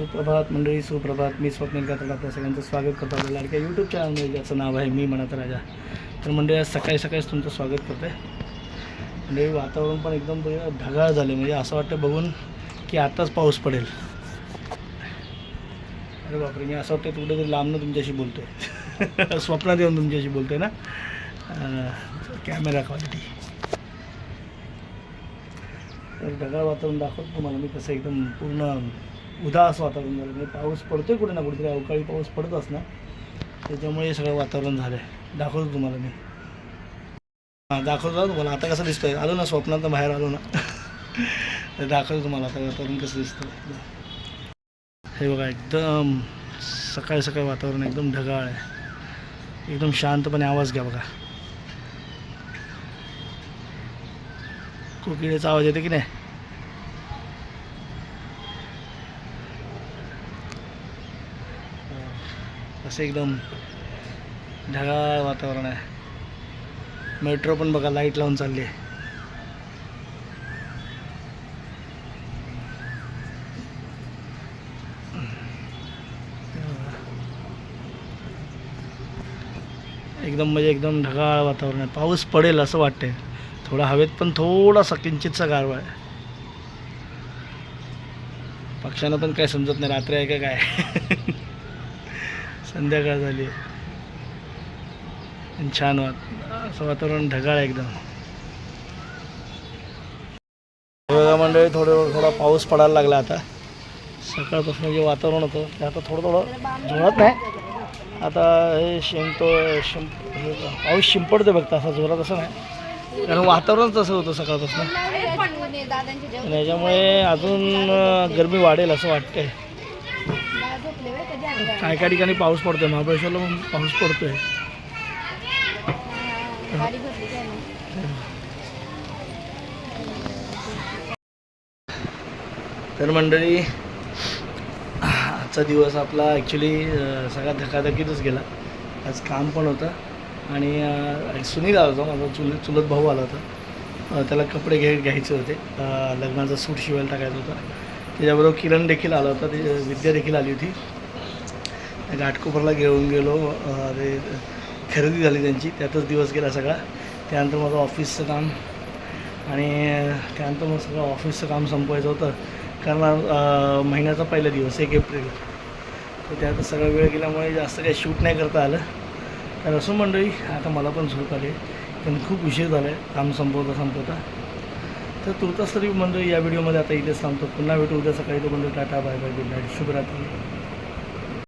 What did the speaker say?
सुप्रभात मंडळी सुप्रभात. मी स्वप्नील कातड आपल्या सगळ्यांचं स्वागत करतो आपल्या लाडक्या यूट्यूब चॅनलमध्ये ज्याचं नाव आहे मी म्हणत राजा. तर मंडळी आज सकाळी सकाळीच तुमचं स्वागत करतो आहे मंडळी वातावरण पण एकदम म्हणजे ढगाळ झाले म्हणजे असं वाटतं बघून की आत्ताच पाऊस पडेल. अरे बापरे मी असं वाटतं कुठेतरी लांबनं तुमच्याशी बोलतो आहे स्वप्नात येऊन तुमच्याशी बोलतो आहे ना कॅमेरा क्वालिटी तर ढगाळ वातावरण दाखवतो तुम्हाला मी कसं एकदम पूर्ण उदास वातावरण झालं. म्हणजे पाऊस पडतोय कुठे ना कुठेतरी अवकाळी पाऊस पडत असणार. त्याच्यामुळे हे सगळं वातावरण झालं आहे दाखवतो तुम्हाला मी. हां दाखवतो तुम्हाला. आता कसं दिसतंय? आलो ना स्वप्नात बाहेर आलो ना. तर दाखवतो तुम्हाला आता वातावरण कसं दिसतं हे बघा एकदम सकाळी सकाळी वातावरण एकदम ढगाळ आहे. एकदम शांतपणे आवाज घ्या बघा. कोकिळेचा आवाज येते की नाही? असं एकदम ढगाळ वातावरण आहे. मेट्रो पण बघा लाइट लावून चालली आहे. एकदम म्हणजे एकदम ढगाळ वातावरण आहे. पाऊस पडेल असं वाटतंय. थोडा हवेत पण थोडासा किंचितचा गारवा आहे. पक्ष्यांना पण काय समजत नाही रात्री आहे का काय? संध्याकाळ झाली. आणि छान वाट असं वातावरण ढगाळ आहे एकदम. बघा मंडळी थोडं थोडा पाऊस पडायला लागला आता. सकाळपासून जे वातावरण होतं ते आता थोडं थोडं जोरात नाही. आता हे शिंपतो शिंप पाऊस शिंपडते बघता असा जोरात असं नाही. कारण वातावरण तसं होतं सकाळपासून. आणि याच्यामुळे अजून गरमी वाढेल असं वाटतंय. काय काय ठिकाणी पाऊस पडतोय? महाबळेश्वरला पाऊस पडतोय. तर मंडळी आजचा दिवस आपला ॲक्च्युली सगळा धकाधकीतच गेला. आज काम पण होतं आणि सुनील आला होता माझा चुल चुलत भाऊ आला होता. त्याला कपडे घे घ्यायचे होते. लग्नाचा सूट शिवायला टाकायचं होतं. त्याच्याबरोबर किरण देखील आला होता ते विद्या देखील आली होती. घाटकोपरला घेऊन गेलो ते खरेदी झाली त्यांची त्यातच दिवस गेला सगळा. त्यानंतर माझं ऑफिसचं काम आणि त्यानंतर मग सगळं ऑफिसचं काम संपवायचं होतं. कारण महिन्याचा पहिला दिवस एक एप्रिल. तर त्यात सगळा वेळ गेल्यामुळे जास्त काही शूट नाही करता आलं. तर असं मंडळी आता मला पण झोप आली पण खूप उशीर झाला आहे काम संपवता संपवता. तर तुर्तास तरी मंडळी या व्हिडिओमध्ये आता इथेच थांबतो. पुन्हा भेटू. उद्या सकाळी तो मंडळी tata bye bye good night शुभरात्री.